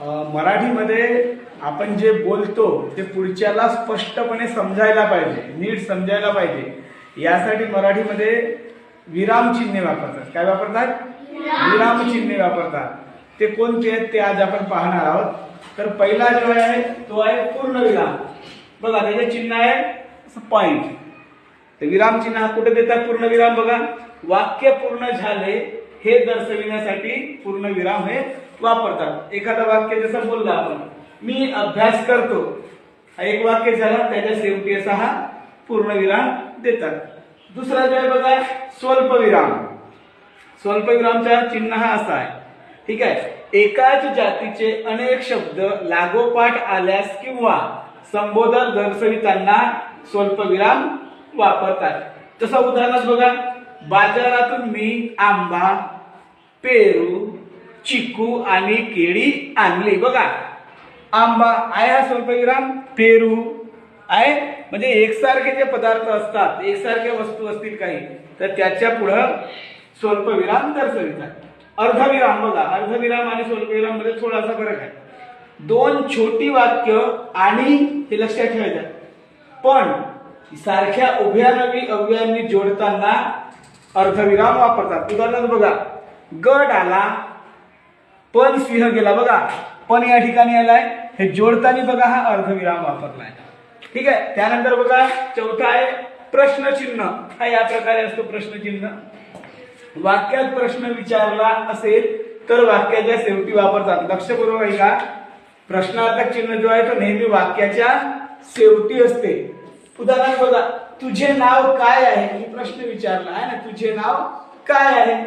मराठीमध्ये आपण जे बोलतो ते पुढच्याला स्पष्टपणे समजायला पाहिजे नीट समजायला पाहिजे. यासाठी मराठीमध्ये विरामचिन्हे वापरतात. काय वापरतात? विरामचिन्हे वापरतात. ते कोणते आहेत? ते आज आपण पाहणार आहोत. तर पहिला जो आहे तो आहे पूर्ण विराम. बघा त्याचे चिन्ह आहे पॉइंट तर विरामचिन्ह हा कुठे देतात पूर्णविराम बघा वाक्य पूर्ण झाले हे दर्शविण्यासाठी पूर्णविराम हे वापरतात. एखादं वाक्य जसं बोललं आपण. मी अभ्यास करतो. हा एक वाक्य झाला त्याच्या शेवटी असा हा पूर्णविराम देतात. दुसरा जो आहे बघा स्वल्पविराम. स्वल्पविरामचा चिन्ह हा असा आहे. ठीक आहे? एकाच जातीचे अनेक शब्द लागोपाठ आल्यास किंवा संबोधन दर्शवितांना स्वल्पविराम वापरतात. तसं उदाहरणार्थ बघा बाजारातून मी आंबा पेरू चिकू आणि केळी आणली. बघा आंबा आहे हा स्वल्पविराम पेरू आहे. म्हणजे एकसारखे जे पदार्थ असतात एकसारख्या वस्तू असतील काही तर त्याच्या पुढं स्वल्पविराम दर्शवितात. अर्धविराम बघा अर्धविराम आणि स्वल्पविराममध्ये थोडासा फरक आहे. दोन छोटी वाक्य आणि हे लक्षात ठेवायचं पण सारख्या उभ्या नवी अव्ययांनी जोडताना अर्धविराम वापरतात. उदाहरणार्थ बघा गड आला पण सिंह गेला बघा. पण या ठिकाणी आलाय. हे जोडताना बघा हा अर्धविराम वापरलाय. ठीक आहे? त्यानंतर बघा चौथा आहे प्रश्नचिन्ह. हा या प्रकारे असतो प्रश्नचिन्ह. वाक्यात प्रश्न विचारला असेल तर वाक्याच्या शेवटी वापरतात. लक्षपूर्वक ऐका प्रश्नार्थक चिन्ह जो आहे तो नेहमी वाक्याच्या शेवटी असते. उदाहरण बघा. तुझे नाव काय आहे? मी प्रश्न विचारला. आहे ना? तुझे नाव काय आहे?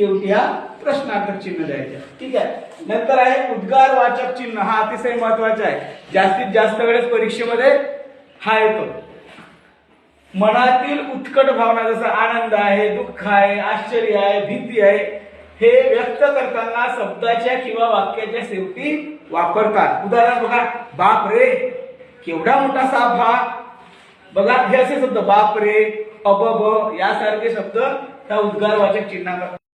शेवटी हा प्रश्नार्थक चिन्ह द्यायचा. ठीक आहे? नंतर आहे उद्गार वाचक चिन्ह. हा अतिशय महत्त्वाचा आहे. जास्तीत जास्त वेळेस परीक्षेमध्ये हा येतो. मनातील उत्कट भावना जसं आनंद आहे दुःख आहे आश्चर्य आहे भीती आहे हे व्यक्त करताना शब्दाच्या किंवा वाक्याच्या शेवटी वापरतात. उदाहरण बघा बाप रे केवढा मोठा साप हा. बघा हे असे शब्द बाप रे अबब यासारखे शब्द त्या उद्गारवाचक चिन्हा